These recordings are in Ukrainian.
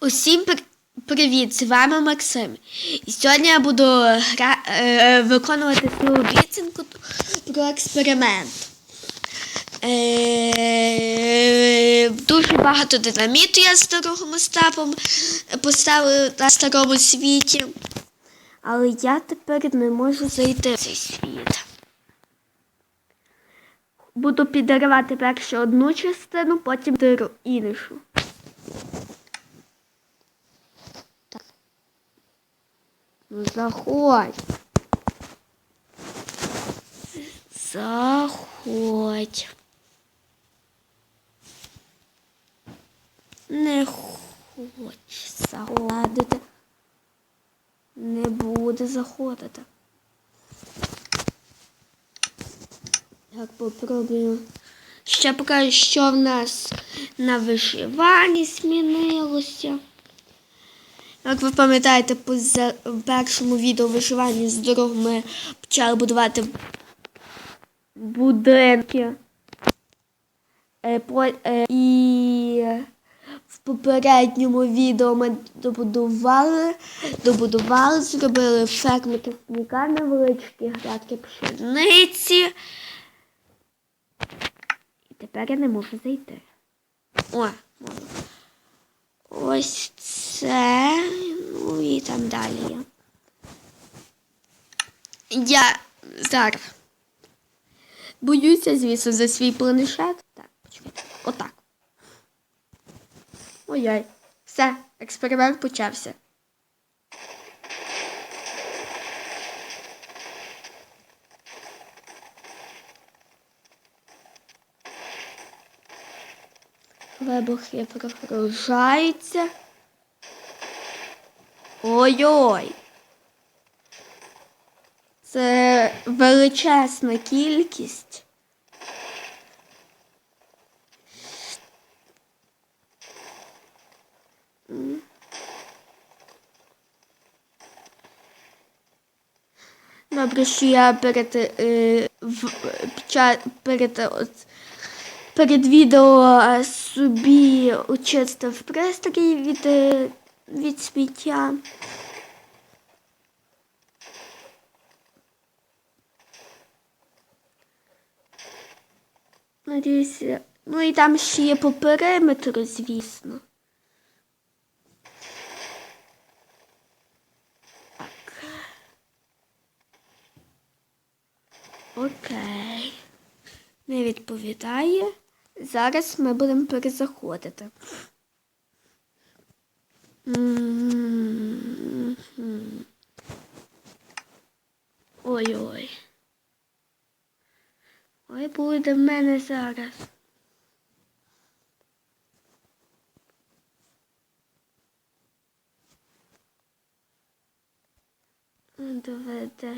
Усім пр- привіт! З вами Максим. І сьогодні я буду гра... е, виконувати свою обіцянку про експеримент. Е, дуже багато динаміту я старого стапом поставив на старому світі. Але я тепер не можу зайти в цей світ. Буду підривати першу одну частину, потім іншу. Ну, заходь. Заходь. Не хоче заходити. Не буде заходити. Так, попробую. Ще покажу, що в нас на вишиванні змінилося. Як ви пам'ятаєте, в першому відео вишивання з дорог ми почали будувати будинки. Е, по- е, І в попередньому відео ми добудували, добудували, зробили ферми квітника невеличкі грядки пшениці. І тепер я не можу зайти. О, можу. Ось це. І там далі. Я зараз. Боюся, звісно, за свій планшет. Так, почекайте. Отак. Ой-ой. Все, експеримент почався. Вибухи прогружаються. Ой-ой. Це величезна кількість. Добре, що я перед, е, в, перед, от, перед відео е, собі очистив пристрій від, е, від сміття. Надіюся. Ну і там ще є по периметру, звісно. Окей. Не відповідає. Зараз ми будемо перезаходити. М, мгм. Ой-ой. Ой, буде в мене зараз. Доведеться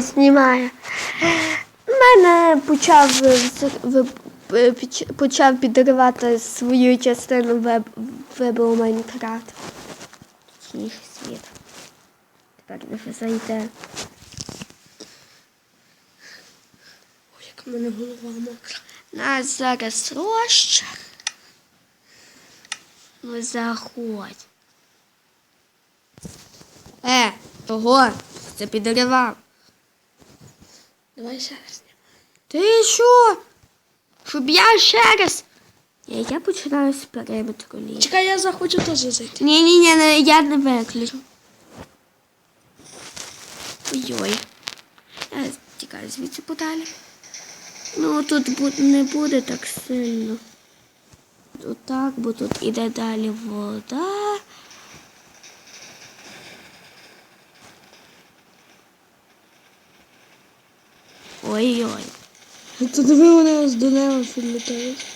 Знімає. Мене почав е, почав підривати свою частину веб, вебу Майнкрафт. Точніше світ. Тепер не зайде. Ой, як в мене голова мокра. Нас зараз розчар. Ну заходь. Е, того, це підривав. Давай ще раз. Ти що? Щоб я ще раз. Я, я починаю з периметру лізти. Чекай, я захочу теж зайти. Ні, ні, ні, не, я не виключу. Ой-ой. Я тікаю звідси подалі. Ну, тут не буде так сильно. Отак, бо тут іде далі вода. Ой-ой. Тут ви вони до неба підлітають.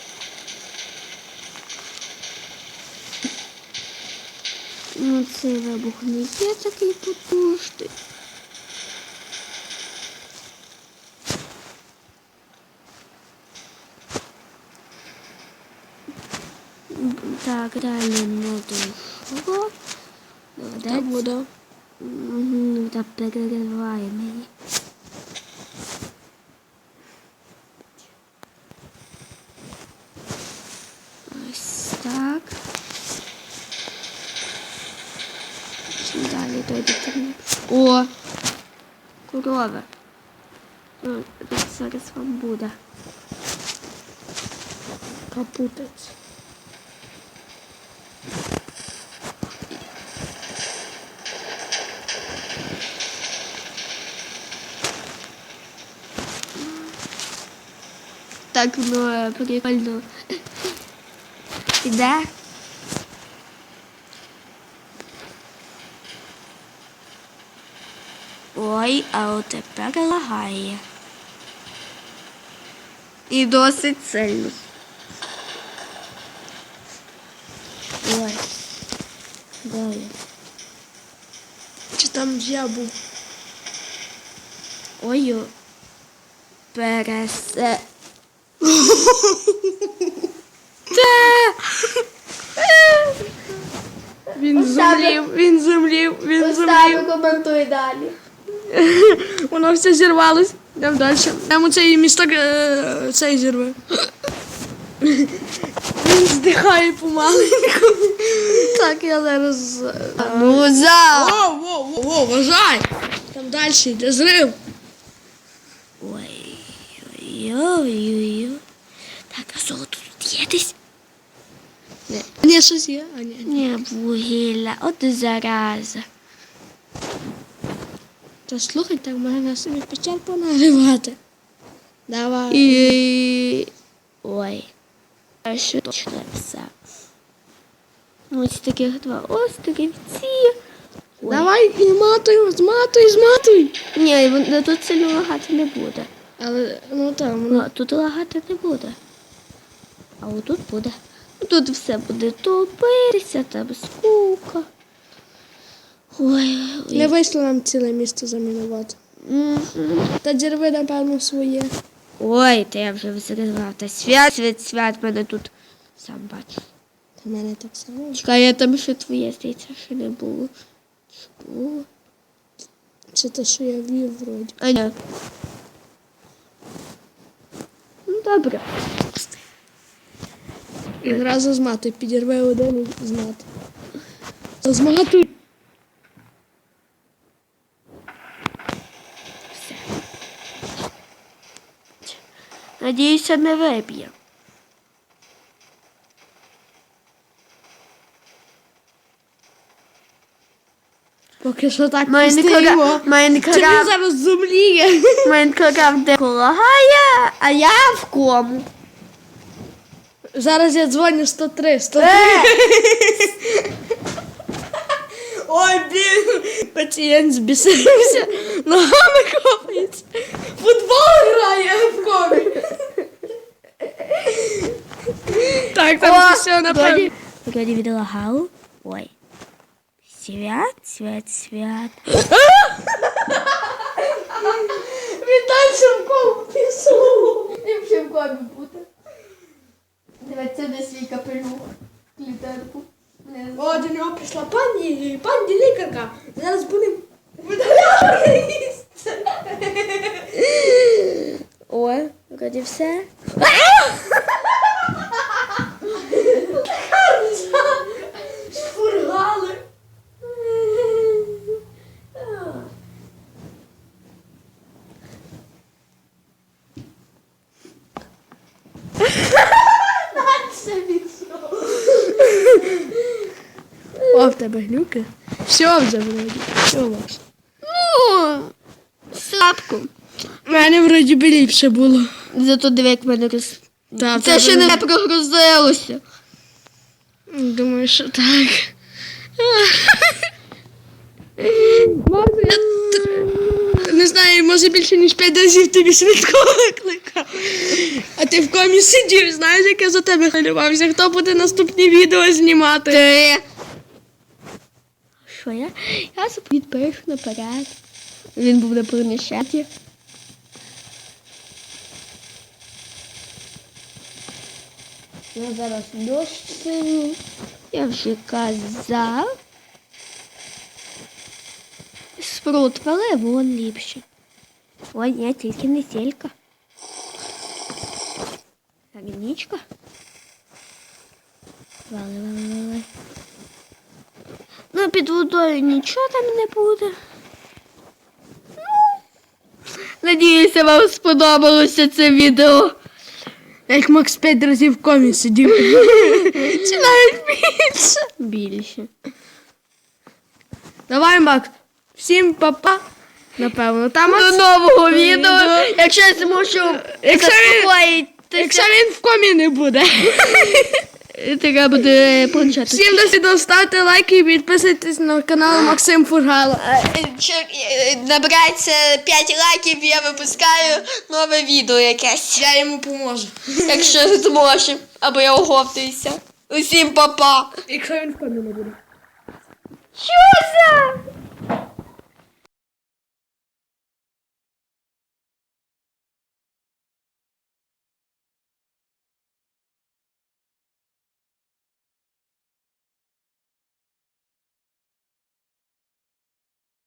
Ну, цей вибух не є такий потужний. Так, далі не дійшло. Та вода. Мгм, Та перериває мені. Ось так. Чим далі дойде тим. О! Корова. Ну, зараз вам буде. Капутець. Так, ну, прикольно. Іде? Ой, а от тепер лагає. І досить сильно. Ой. Далі. Чи там я був? Ой. Пересе. Він зумлів, він зумлів, він зумлів. коментуй далі. Воно все зірвалось. Йдемо далі. Йдемо цей місток е, цей зірве. Він здихає помаленьку. Так, я зараз. е, Муза! Воу, воу, воу, воу, вважай! Там далі йде зрив. Ой, ой, ой, ой. Так, а золото тут є десь? Ні, щось є, а ні. Ні, вугілля, от зараза. То слухай, так можна собі печер понаривати. Давай. І... Ой. А що точно все. Ось таких два острівці. Давай і зматуй, зматуй, зматуй. Ні, вон- тут сильно лагати не буде. Але ну там. Ну, тут лагати не буде. А отут буде. Ну, Тут все буде топитися, там скука. Ой, ой. Не вийшло нам ціле місто замінувати. Мгм. Та дірви, напевно, своє. Ой, та я вже взривав. Та свят, свят, свят мене тут сам бачу. Та мене так само. Чекай, я там ще твоє, здається, ще не було. Чи було? Чи те, що я вів вроді. А ні. Добре. Гра за зматуй, Підірве один і За Зматуй. Все. Надіюся, не виб'є. Поки що так. Чи він Майнкрафт, зараз зумліє? Де лагає, а я в кому. Зараз я дзвоню 103. 103. Ой, блін, пацієнт збісився, ногами копається. Футбол грає в комі. Так, там все напевно. Вроді відлагало. Ой. Свят, свят, свят. Він далі в кому пішов. Їм ще в комі буде. Дивіться на свій капелюх. Клітерку. О, до нього прийшла пані, пані лікарка. Зараз будемо видаляти. Ой, вроді все. тебе глюки. Все вже вроді. Все ваше. Ну, слабко. У мене вроді би ліпше було. Зато диви, як мене роз... Та, Це ще не прогрузилося. Думаю, що так. Може, я т- не знаю, може більше ніж 5 разів тобі швидко викликав. А ти в комі сидів, знаєш, як я за тебе хвилювався. Хто буде наступні відео знімати? Ти. Що я? Я підпишу наперед. Він був на переміщенні. Я зараз дощ сильний. Я вже казав. Спрут, але вон ліпше. Ой, ні, тільки не сілька. Ранічка. Вали, вали, вали. Ну, під водою нічого там не буде. Ну, Надіюся, вам сподобалося це відео. Як Макс 5 разів в комі сидів. Чи навіть більше? Більше. Давай, Макс. Всім папа. Напевно. Там До нового відео. Якщо я зможу Якщо він в комі не буде. треба буде планшет. Всім до відео ставте лайки і підписуйтесь на канал Максим Фургало. Набирається 5 лайків, я випускаю нове відео якесь. Я йому поможу. Якщо зможу, або я оговтуюся. Усім па-па. Якщо він в комі не буде. Що